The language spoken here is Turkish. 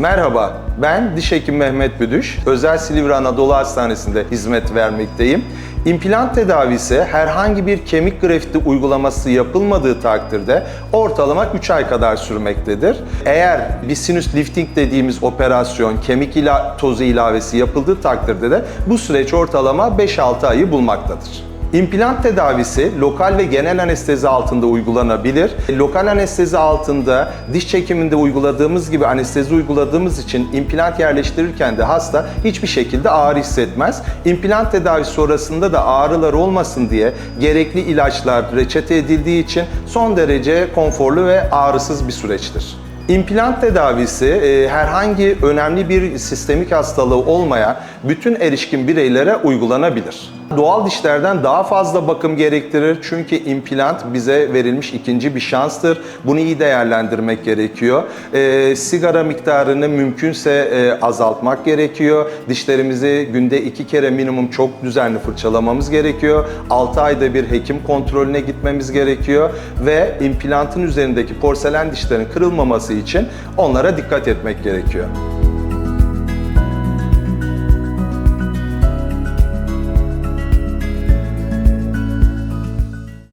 Merhaba, ben diş hekimi Mehmet Büdüş. Özel Silivri Anadolu Hastanesi'nde hizmet vermekteyim. İmplant tedavisi herhangi bir kemik grafiti uygulaması yapılmadığı takdirde ortalama 3 ay kadar sürmektedir. Eğer bir sinüs lifting dediğimiz operasyon kemik ila tozu ilavesi yapıldığı takdirde de bu süreç ortalama 5-6 ayı bulmaktadır. İmplant tedavisi lokal ve genel anestezi altında uygulanabilir. Lokal anestezi altında diş çekiminde uyguladığımız gibi anestezi uyguladığımız için implant yerleştirirken de hasta hiçbir şekilde ağrı hissetmez. İmplant tedavisi sonrasında da ağrılar olmasın diye gerekli ilaçlar reçete edildiği için son derece konforlu ve ağrısız bir süreçtir. İmplant tedavisi e, herhangi önemli bir sistemik hastalığı olmayan bütün erişkin bireylere uygulanabilir. Doğal dişlerden daha fazla bakım gerektirir çünkü implant bize verilmiş ikinci bir şanstır. Bunu iyi değerlendirmek gerekiyor. E, sigara miktarını mümkünse e, azaltmak gerekiyor. Dişlerimizi günde iki kere minimum çok düzenli fırçalamamız gerekiyor. 6 ayda bir hekim kontrolüne gitmemiz gerekiyor ve implantın üzerindeki porselen dişlerin kırılmaması için onlara dikkat etmek gerekiyor.